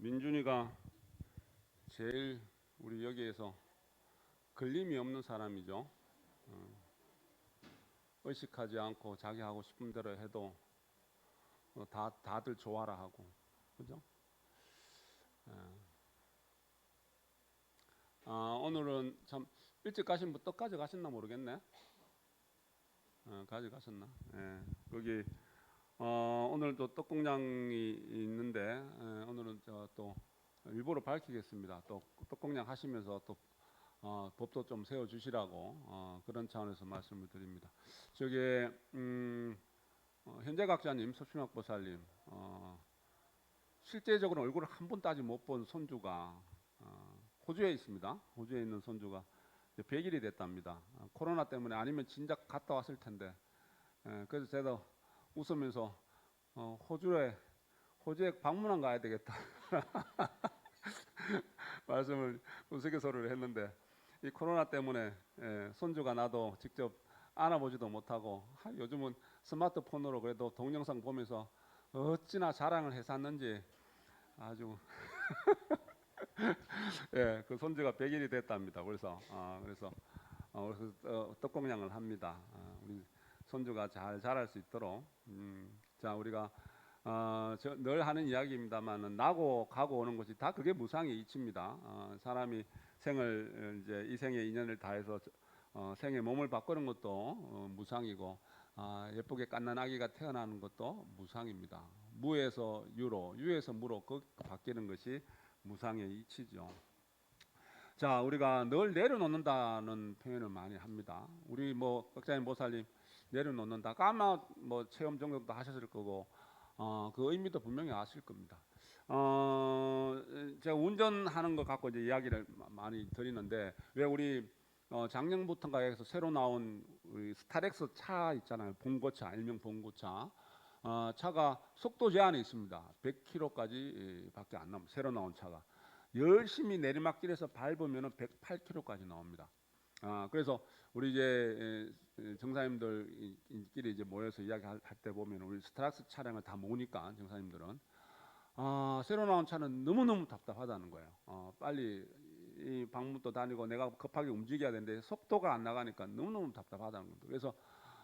민준이가 제일 우리 여기에서 걸림이 없는 사람이죠. 어, 의식하지 않고 자기 하고 싶은 대로 해도 어, 다 다들 좋아라 하고 그죠? 예. 아, 오늘은 참 일찍 가신 분또 가져가셨나 모르겠네. 어, 가져가셨나? 예. 거기 어, 오늘도 떡공장이 있는데 예, 오늘은 저또 일부러 밝히겠습니다. 또 떡공장 하시면서 또 어, 법도 좀 세워 주시라고 어, 그런 차원에서 말씀을 드립니다. 저기 음, 어, 현재 각자님, 서춘학 보살님, 어, 실제적으로 얼굴을 한 번 따지 못 본 손주가 어, 호주에 있습니다. 호주에 있는 손주가 이제 100일이 됐답니다. 어, 코로나 때문에 아니면 진작 갔다 왔을 텐데 예, 그래서 제가 웃으면서 어, 호주에 호주에 방문한 가야 되겠다 말씀을 우스갯소리를 했는데 이 코로나 때문에 예, 손주가 나도 직접 안아보지도 못하고 하, 요즘은 스마트폰으로 그래도 동영상 보면서 어찌나 자랑을 해샀는지 아주 예, 그 손주가 100일이 됐답니다. 그래서 아, 그래서 어, 그래서 어, 떡공양을 합니다. 아, 우리 손주가 잘 자랄 수 있도록 음, 자 우리가 어, 저, 늘 하는 이야기입니다만은 나고 가고 오는 것이 다 그게 무상의 이치입니다. 어, 사람이 생을 어, 이제 이 생의 인연을 다해서 어, 생의 몸을 바꾸는 것도 어, 무상이고 아, 예쁘게 깐난 아기가 태어나는 것도 무상입니다. 무에서 유로, 유에서 무로 그 바뀌는 것이 무상의 이치죠. 자, 우리가 늘 내려놓는다는 표현을 많이 합니다. 우리 뭐 각자님 모살님 내려놓는다. 아마 뭐 체험 정도도 하셨을 거고 어, 그 의미도 분명히 아실 겁니다. 어, 제가 운전하는 것 갖고 이제 이야기를 마- 많이 드리는데 왜 우리 어, 작년부터인가 해서 새로 나온 우리 스타렉스 차 있잖아요. 봉고차, 일명 봉고차. 어, 차가 속도 제한이 있습니다. 100km까지 밖에 안 나옵니다. 새로 나온 차가. 열심히 내리막길에서 밟으면 108km까지 나옵니다. 아, 그래서 우리 이제 에, 정사님들끼리 이제 모여서 이야기할 때 보면 우리 스트락스 차량을 다 모으니까 정사님들은 아, 새로 나온 차는 너무너무 답답하다는 거예요. 어, 빨리 이 방문도 다니고 내가 급하게 움직여야 되는데 속도가 안 나가니까 너무너무 답답하다는 겁니다. 그래서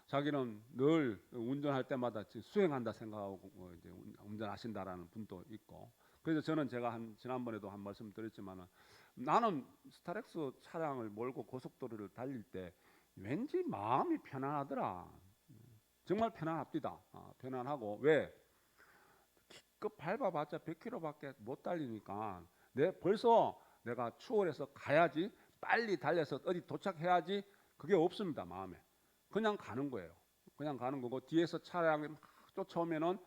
자기는 늘 운전할 때마다 수행한다 생각하고 뭐 이제 운- 운전하신다라는 분도 있고 그래서 저는 제가 한 지난번에도 한 말씀 드렸지만은 나는 스타렉스 차량을 몰고 고속도로를 달릴 때 왠지 마음이 편안하더라. 정말 편안합니다. 아, 편안하고 왜 기껏 밟아봤자 100km밖에 못 달리니까 내 벌써 내가 추월해서 가야지 빨리 달려서 어디 도착해야지 그게 없습니다 마음에 그냥 가는 거예요. 그냥 가는 거고 뒤에서 차량이 막 쫓아오면은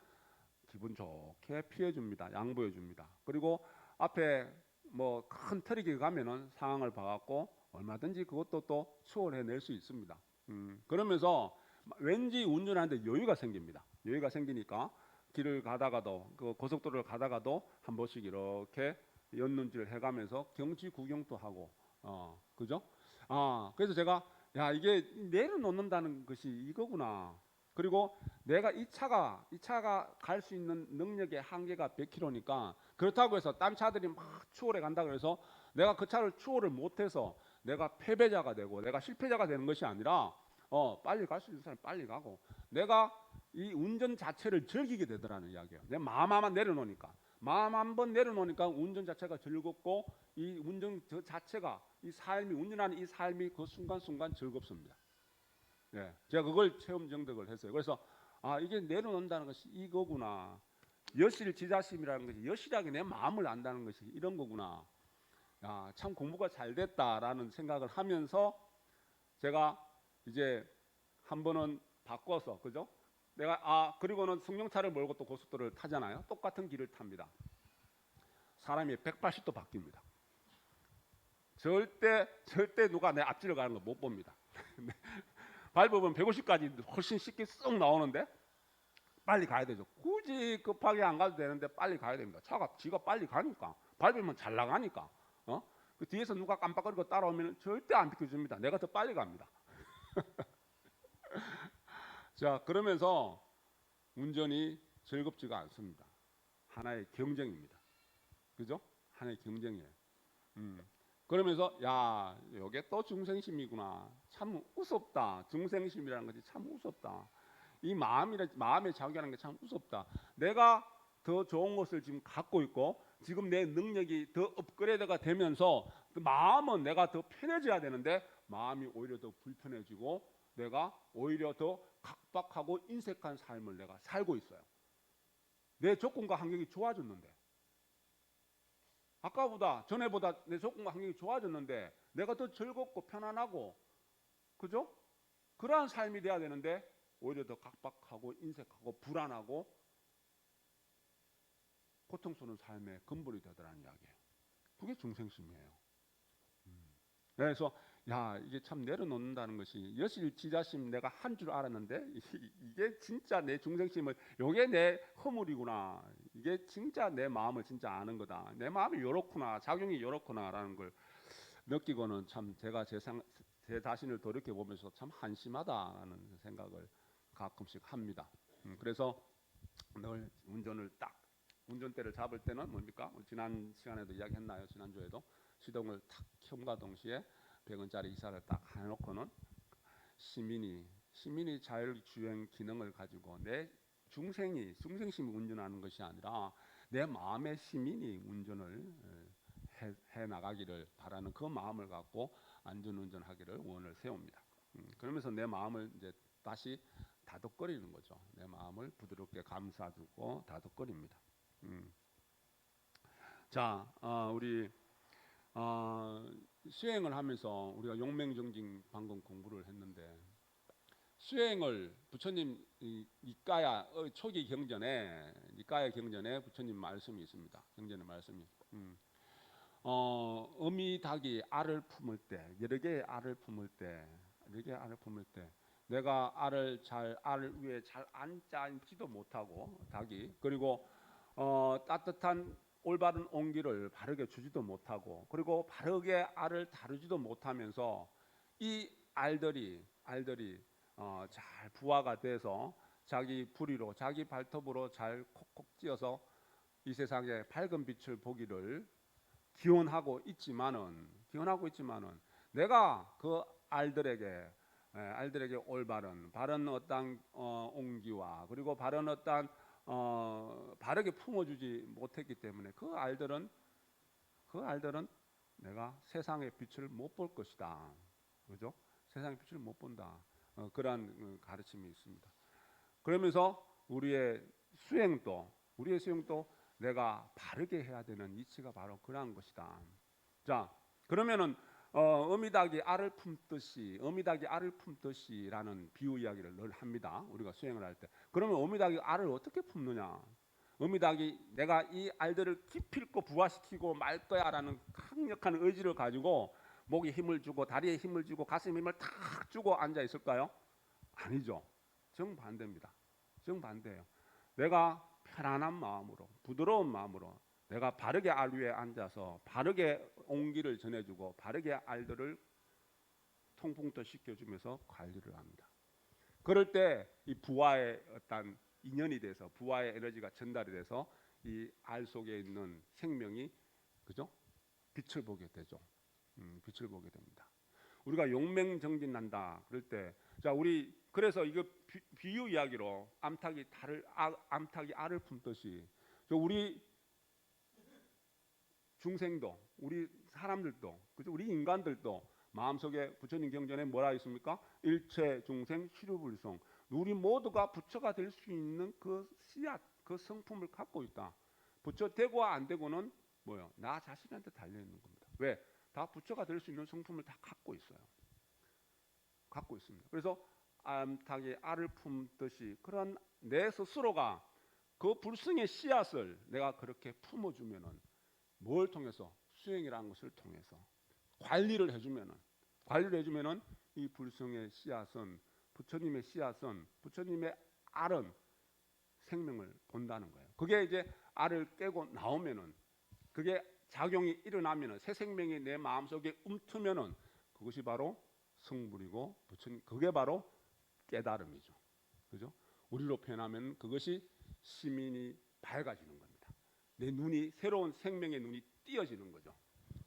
기분 좋게 피해 줍니다. 양보해 줍니다. 그리고 앞에 뭐 큰 트럭이 가면은 상황을 봐갖고 얼마든지 그것도 또 추월해 낼 수 있습니다. 음, 그러면서 왠지 운전하는데 여유가 생깁니다. 여유가 생기니까 길을 가다가도 그 고속도로를 가다가도 한 번씩 이렇게 연눈질 해가면서 경치 구경도 하고 어 그죠? 아 그래서 제가 야 이게 내려놓는다는 것이 이거구나. 그리고 내가 이 차가 이 차가 갈 수 있는 능력의 한계가 100km니까 그렇다고 해서 딴 차들이 막 추월해 간다 그래서 내가 그 차를 추월을 못해서 내가 패배자가 되고 내가 실패자가 되는 것이 아니라 어 빨리 갈 수 있는 사람 빨리 가고 내가 이 운전 자체를 즐기게 되더라는 이야기예요. 내 마음 한번 내려놓으니까 마음 한번 내려놓으니까 운전 자체가 즐겁고 이 운전 저 자체가 이 삶이 운전하는 이 삶이 그 순간순간 즐겁습니다. 예, 제가 그걸 체험 정득을 했어요. 그래서 아 이게 내려놓는다는 것이 이거구나. 여실 지자심이라는 것이 여실하게 내 마음을 안다는 것이 이런 거구나. 야, 참 공부가 잘 됐다라는 생각을 하면서 제가 이제 한 번은 바꿔서 그죠? 내가 아 그리고는 승용차를 몰고 또 고속도로를 타잖아요. 똑같은 길을 탑니다. 사람이 180도 바뀝니다. 절대 절대 누가 내 앞질을 가는 거 못 봅니다. 밟으면 150까지 훨씬 쉽게 쏙 나오는데 빨리 가야 되죠. 굳이 급하게 안 가도 되는데 빨리 가야 됩니다. 차가 지가 빨리 가니까 밟으면 잘 나가니까. 어? 그 뒤에서 누가 깜빡거리고 따라오면 절대 안 비켜줍니다. 내가 더 빨리 갑니다. 자 그러면서 운전이 즐겁지가 않습니다. 하나의 경쟁입니다. 그죠? 하나의 경쟁이에요. 음. 그러면서 야, 요게 또 중생심이구나. 참 우습다. 중생심이라는 것이 참 우습다. 이 마음이라 마음의 자극이라는 게참 무섭다. 내가 더 좋은 것을 지금 갖고 있고 지금 내 능력이 더 업그레이드가 되면서 그 마음은 내가 더 편해져야 되는데 마음이 오히려 더 불편해지고 내가 오히려 더 각박하고 인색한 삶을 내가 살고 있어요. 내 조건과 환경이 좋아졌는데 아까보다 전에보다 내 조건과 환경이 좋아졌는데 내가 더 즐겁고 편안하고 그죠? 그러한 삶이 돼야 되는데 오히려 더 각박하고 인색하고 불안하고 고통스러운 삶의 근본이 되더라는 이야기예요. 그게 중생심이에요. 음. 그래서 야 이게 참 내려놓는다는 것이 여실 지자심 내가 한 줄 알았는데 이- 이게 진짜 내 중생심을 요게 내 허물이구나 이게 진짜 내 마음을 진짜 아는 거다 내 마음이 요렇구나 작용이 요렇구나라는 걸 느끼고는 참 제가 제, 상, 제 자신을 돌이켜 보면서 참 한심하다라는 생각을 가끔씩 합니다. 음, 그래서 늘 운전을 딱 운전대를 잡을 때는 뭡니까? 우리 지난 시간에도 이야기했나요? 지난 주에도 시동을 탁 켬과 동시에 100원짜리 이사를 딱 해놓고는 시민이 시민이 자율주행 기능을 가지고 내 중생이 중생심이 운전하는 것이 아니라 내 마음의 시민이 운전을 해, 해 나가기를 바라는 그 마음을 갖고 안전운전하기를 원을 세웁니다. 음, 그러면서 내 마음을 이제 다시 다독거리는 거죠. 내 마음을 부드럽게 감싸주고 다독거립니다. 음. 자, 어, 우리 어, 수행을 하면서 우리가 용맹정진 방금 공부를 했는데 수행을 부처님 이, 니까야 어, 초기 경전에 니까야 경전에 부처님 말씀이 있습니다. 경전의 말씀이. 음. 어, 어미 닭이 알을 품을 때 여러 개의 알을 품을 때 여러 개의 알을 품을 때 내가 알을 잘알 위에 잘 앉지도 못하고 닭이 그리고 어, 따뜻한 올바른 온기를 바르게 주지도 못하고 그리고 바르게 알을 다루지도 못하면서 이 알들이 알들이 어, 잘 부화가 돼서 자기 부리로 자기 발톱으로 잘 콕콕 찧어서 이 세상에 밝은 빛을 보기를 기원하고 있지만은 기원하고 있지만은 내가 그 알들에게 에, 알들에게 올바른 바른 어떤 어, 온기와 그리고 바른 어떤 어, 바르게 품어주지 못했기 때문에 그 알들은 그 알들은 내가 세상의 빛을 못 볼 것이다. 그죠? 세상의 빛을 못 본다. 어, 그러한 어, 가르침이 있습니다. 그러면서 우리의 수행도 우리의 수행도 내가 바르게 해야 되는 이치가 바로 그러한 것이다. 자, 그러면은 어, 어미닭이 알을 품듯이 어미닭이 알을 품듯이라는 비유 이야기를 늘 합니다. 우리가 수행을 할 때. 그러면 어미닭이 알을 어떻게 품느냐? 어미닭이 내가 이 알들을 기필코 부화시키고 말 거야라는 강력한 의지를 가지고 목에 힘을 주고 다리에 힘을 주고 가슴에 힘을 탁 주고 앉아 있을까요? 아니죠. 정반대입니다. 정반대예요. 내가 편안한 마음으로 부드러운 마음으로 내가 바르게 알 위에 앉아서 바르게 온기를 전해주고 바르게 알들을 통풍도 시켜주면서 관리를 합니다. 그럴 때 이 부화의 어떤 인연이 돼서 부화의 에너지가 전달이 돼서 이 알 속에 있는 생명이 그죠 빛을 보게 되죠. 음, 빛을 보게 됩니다. 우리가 용맹정진한다 그럴 때 자 우리 그래서 이거 비, 비유 이야기로 암탉이 달을 아, 암탉이 알을 품듯이 저 우리 중생도 우리 사람들도 그죠 우리 인간들도 마음속에 부처님 경전에 뭐라 있습니까? 일체 중생 시류불성 우리 모두가 부처가 될 수 있는 그 씨앗 그 성품을 갖고 있다. 부처 되고와 안 되고는 뭐요? 나 자신한테 달려 있는 겁니다. 왜? 다 부처가 될 수 있는 성품을 다 갖고 있어요. 갖고 있습니다. 그래서 암탉이 알을 품듯이 그런 내 스스로가 그 불승의 씨앗을 내가 그렇게 품어주면은 뭘 통해서 수행이라는 것을 통해서 관리를 해주면은 관리를 해주면은 이 불승의 씨앗은 부처님의 씨앗은 부처님의 알은 생명을 본다는 거예요. 그게 이제 알을 깨고 나오면은 그게 작용이 일어나면은 새 생명이 내 마음속에 움트면은 그것이 바로 성불이고 부처님 그게 바로 깨달음이죠. 그죠? 우리로 표현하면 그것이 시민이 밝아지는 겁니다. 내 눈이 새로운 생명의 눈이 띄어지는 거죠.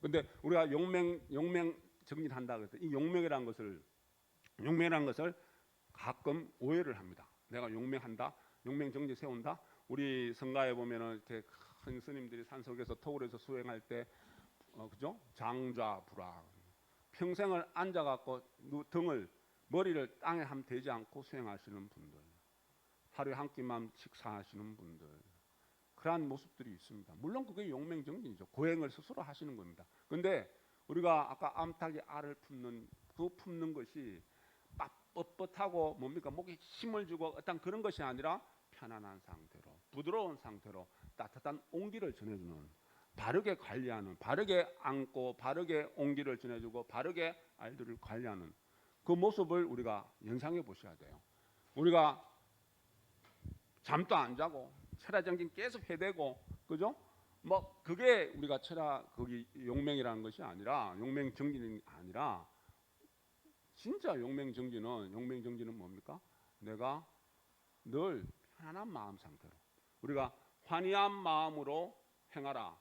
근데 우리가 용맹 용맹 정진한다 그랬을 때이 용맹이라는 것을 용맹이라는 것을 가끔 오해를 합니다. 내가 용맹한다, 용맹 정지 세운다. 우리 성가에 보면은 이렇게 큰 스님들이 산속에서 토굴에서 수행할 때 어, 그죠? 장좌불화 평생을 앉아 갖고 누- 등을 머리를 땅에 함 대지 않고 수행하시는 분들, 하루에 한 끼만 식사하시는 분들, 그러한 모습들이 있습니다. 물론 그게 용맹정진이죠. 고행을 스스로 하시는 겁니다. 근데 우리가 아까 암탉이 알을 품는 그 품는 것이 빳뻣하고 뭡니까 목에 힘을 주고 어떤 그런 것이 아니라 편안한 상태로 부드러운 상태로 따뜻한 온기를 전해주는 바르게 관리하는 바르게 안고 바르게 온기를 전해주고 바르게 아이들을 관리하는 그 모습을 우리가 연상해 보셔야 돼요. 우리가 잠도 안 자고 철야정진 계속 해대고 그죠? 뭐 그게 우리가 철야 거기 용맹이라는 것이 아니라 용맹 정진이 아니라 진짜 용맹 정진은 용맹 정진은 뭡니까? 내가 늘 편안한 마음 상태로 우리가 환희한 마음으로 행하라.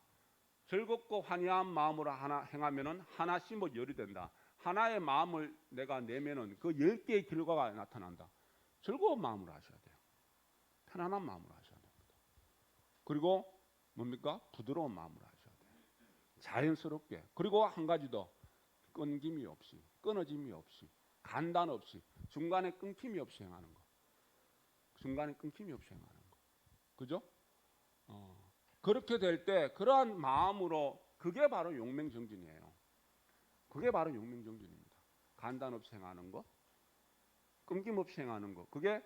즐겁고 환희한 마음으로 하나 행하면은 하나 심어 열이 된다. 하나의 마음을 내가 내면은 그 열 개의 결과가 나타난다. 즐거운 마음으로 하셔야 돼요. 편안한 마음으로 하셔야 됩니다. 그리고 뭡니까? 부드러운 마음으로 하셔야 돼요. 자연스럽게. 그리고 한 가지 더 끊김이 없이, 끊어짐이 없이, 간단 없이, 중간에 끊김이 없이 행하는 거. 중간에 끊김이 없이 행하는 거. 그죠? 어. 그렇게 될 때 그러한 마음으로 그게 바로 용맹정진이에요. 그게 바로 용맹정진입니다. 간단 없이 행하는 거, 끊김없이 행하는 거. 그게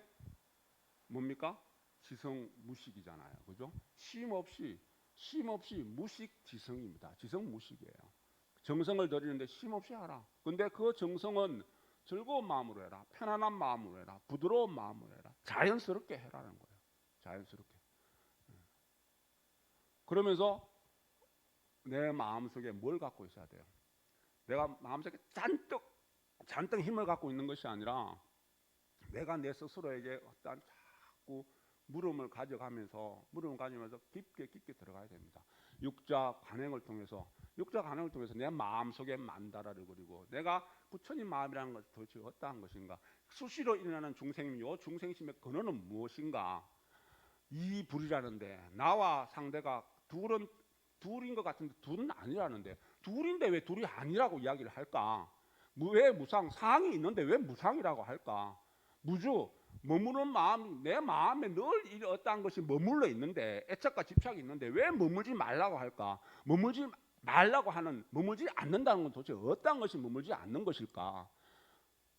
뭡니까? 지성 무식이잖아요. 그죠? 쉼 없이 쉼 없이 무식 지성입니다. 지성 무식이에요. 정성을 들이는데 쉼 없이 하라. 근데 그 정성은 즐거운 마음으로 해라. 편안한 마음으로 해라. 부드러운 마음으로 해라. 자연스럽게 해라는 거예요. 자연스럽게. 그러면서 내 마음속에 뭘 갖고 있어야 돼요? 내가 마음속에 잔뜩 잔뜩 힘을 갖고 있는 것이 아니라 내가 내 스스로에게 어떠한 자꾸 물음을 가져가면서 물음을 가지면서 깊게 깊게 들어가야 됩니다. 육자 관행을 통해서 육자 관행을 통해서 내 마음속에 만다라를 그리고 내가 부처님 마음이라는 것이 도대체 어떠한 것인가? 수시로 일어나는 중생요 중생심의 근원은 무엇인가? 이 불이라는데 나와 상대가 둘은 둘인 것 같은데 둘은 아니라는데 둘인데 왜 둘이 아니라고 이야기를 할까? 무- 왜 무상 상이 있는데 왜 무상이라고 할까? 무주 머무는 마음 내 마음에 늘 이 어떠한 것이 머물러 있는데 애착과 집착이 있는데 왜 머물지 말라고 할까? 머물지 말라고 하는 머물지 않는다는 건 도대체 어떠한 것이 머물지 않는 것일까?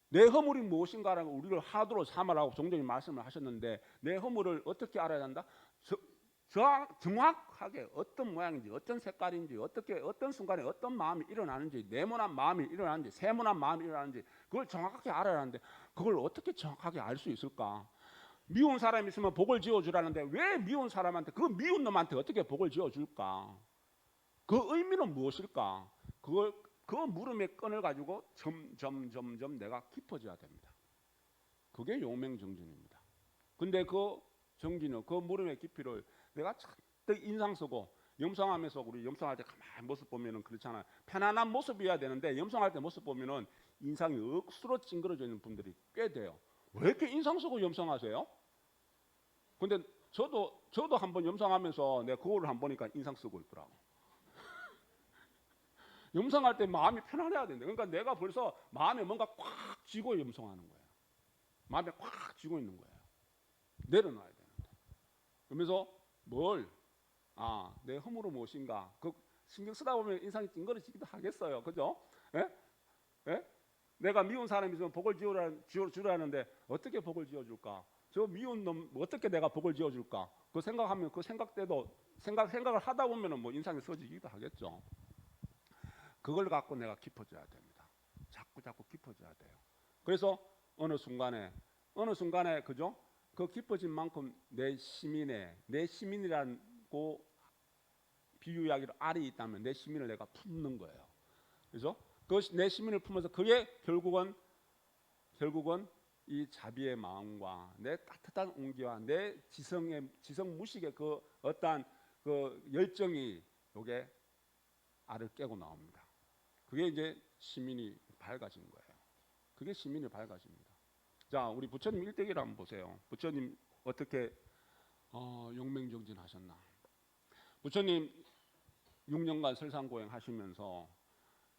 내 허물이 무엇인가라고 우리를 하도로 삼아라고 종종이 말씀을 하셨는데 내 허물을 어떻게 알아야 한다? 정확하게 어떤 모양인지 어떤 색깔인지 어떻게 어떤 순간에 어떤 마음이 일어나는지 네모난 마음이 일어나는지 세모난 마음이 일어나는지 그걸 정확하게 알아야 하는데 그걸 어떻게 정확하게 알 수 있을까? 미운 사람이 있으면 복을 지어주라는데 왜 미운 사람한테 그 미운 놈한테 어떻게 복을 지어줄까? 그 의미는 무엇일까? 그걸 그 물음의 끈을 가지고 점점 점점 내가 깊어져야 됩니다. 그게 용맹정진입니다. 근데 그 정진은 그 물음의 깊이를 내가 잔뜩 인상 쓰고 염성하면서 우리 염성할 때 가만히 모습 보면은 그렇잖아요. 편안한 모습이어야 되는데 염성할 때 모습 보면은 인상이 억수로 찡그러져 있는 분들이 꽤 돼요. 왜 이렇게 인상 쓰고 염성하세요? 근데 저도 저도 한번 염성하면서 내가 그거를 한번 보니까 인상 쓰고 있더라고. 염성할 때 마음이 편안해야 된다. 그러니까 내가 벌써 마음에 뭔가 꽉 쥐고 염성하는 거예요. 마음에 꽉 쥐고 있는 거예요. 내려놔야 되는데. 그러면서 뭘, 아, 내 허물은 무엇인가. 그 신경 쓰다 보면 인상이 찡그러지기도 하겠어요. 그죠? 예? 예? 내가 미운 사람이 있으면 복을 지어라, 지어 주라는데 어떻게 복을 지어줄까? 저 미운 놈 어떻게 내가 복을 지어줄까? 그 생각하면 그 생각대도 생각 생각을 하다 보면은 뭐 인상이 써지기도 하겠죠. 그걸 갖고 내가 깊어져야 됩니다. 자꾸 자꾸 깊어져야 돼요. 그래서 어느 순간에 어느 순간에 그죠? 그 깊어진 만큼 내 시민의 내 시민이라고 비유 이야기로 알이 있다면 내 시민을 내가 품는 거예요. 그죠? 그내 시민을 품어서 그게 결국은 결국은 이 자비의 마음과 내 따뜻한 온기와 내 지성의 지성 무식의 그 어떠한 그 열정이 요게 알을 깨고 나옵니다. 그게 이제 시민이 밝아진 거예요. 그게 시민이 밝아집니다. 자, 우리 부처님 일대기를 한번 보세요. 부처님 어떻게 어, 용맹정진 하셨나? 부처님 6년간 설상고행 하시면서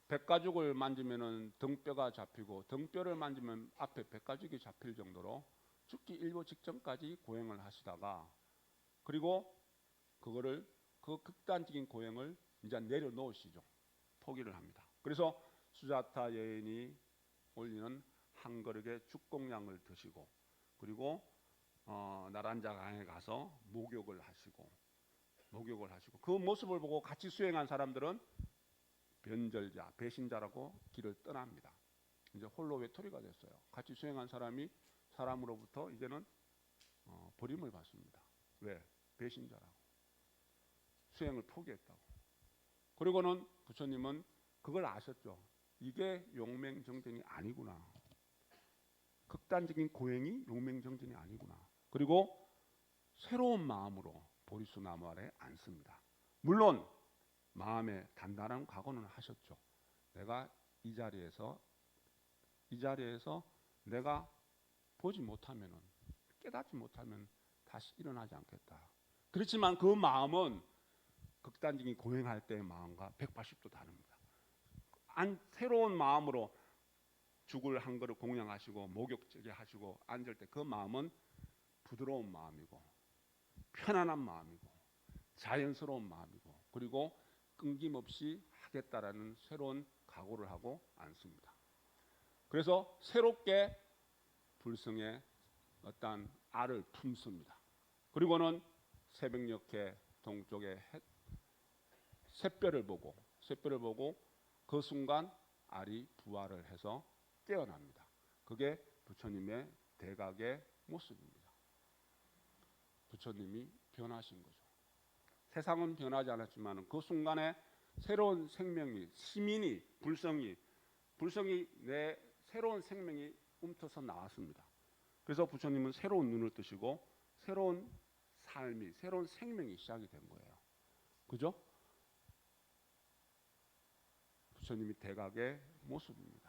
백가죽을 만지면은 등뼈가 잡히고 등뼈를 만지면 앞에 백가죽이 잡힐 정도로 죽기 일보 직전까지 고행을 하시다가 그리고 그거를 그 극단적인 고행을 이제 내려놓으시죠. 포기를 합니다. 그래서 수자타 여인이 올리는 한 그릇의 죽공량을 드시고 그리고 어, 나란자 강에 가서 목욕을 하시고 목욕을 하시고 그 모습을 보고 같이 수행한 사람들은 변절자, 배신자라고 길을 떠납니다. 이제 홀로 외톨이가 됐어요. 같이 수행한 사람이 사람으로부터 이제는 어, 버림을 받습니다. 왜? 배신자라고. 수행을 포기했다고. 그리고는 부처님은 그걸 아셨죠. 이게 용맹정진이 아니구나. 극단적인 고행이 용맹정진이 아니구나. 그리고 새로운 마음으로 보리수 나무 아래 앉습니다. 물론 마음에 단단한 각오는 하셨죠. 내가 이 자리에서 이 자리에서 내가 보지 못하면은 깨닫지 못하면 다시 일어나지 않겠다. 그렇지만 그 마음은 극단적인 고행할 때의 마음과 180도 다릅니다. 안, 새로운 마음으로 죽을 한 그릇 공양하시고 목욕제게 하시고 앉을 때 그 마음은 부드러운 마음이고 편안한 마음이고 자연스러운 마음이고 그리고 끊김없이 하겠다라는 새로운 각오를 하고 앉습니다. 그래서 새롭게 불성의 어떤 알을 품습니다. 그리고는 새벽녘에 동쪽에 해- 샛별을 보고 샛별을 보고 그 순간 알이 부활을 해서 깨어납니다. 그게 부처님의 대각의 모습입니다. 부처님이 변하신 거죠. 세상은 변하지 않았지만 그 순간에 새로운 생명이 시민이 불성이 불성이 내 새로운 생명이 움터서 나왔습니다. 그래서 부처님은 새로운 눈을 뜨시고 새로운 삶이 새로운 생명이 시작이 된 거예요. 그죠? 부처님이 대각의 모습입니다.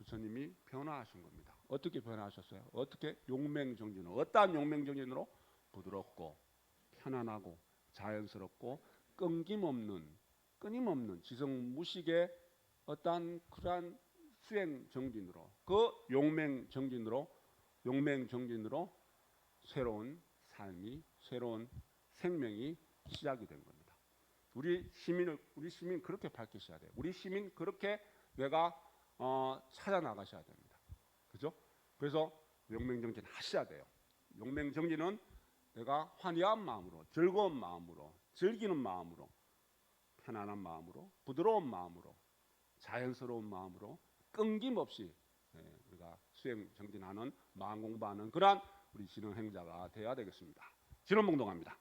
부처님이 변화하신 겁니다. 어떻게 변화하셨어요? 어떻게 용맹정진으로 어떠한 용맹정진으로 부드럽고 편안하고 자연스럽고 끊김없는 끊임없는 지성무식의 어떠한 그러한 수행 정진으로 그 용맹 정진으로 용맹 정진으로 새로운 삶이 새로운 생명이 시작이 된 겁니다. 우리 시민을 우리 시민 그렇게 밝히셔야 돼요. 우리 시민 그렇게 내가 어, 찾아 나가셔야 됩니다. 그죠? 그래서 용맹정진 하셔야 돼요. 용맹정진은 내가 환희한 마음으로 즐거운 마음으로 즐기는 마음으로 편안한 마음으로 부드러운 마음으로 자연스러운 마음으로 끊김없이 예, 우리가 수행 정진하는 마음 공부하는 그러한 우리 진흥 행자가 되어야 되겠습니다. 진원봉동합니다.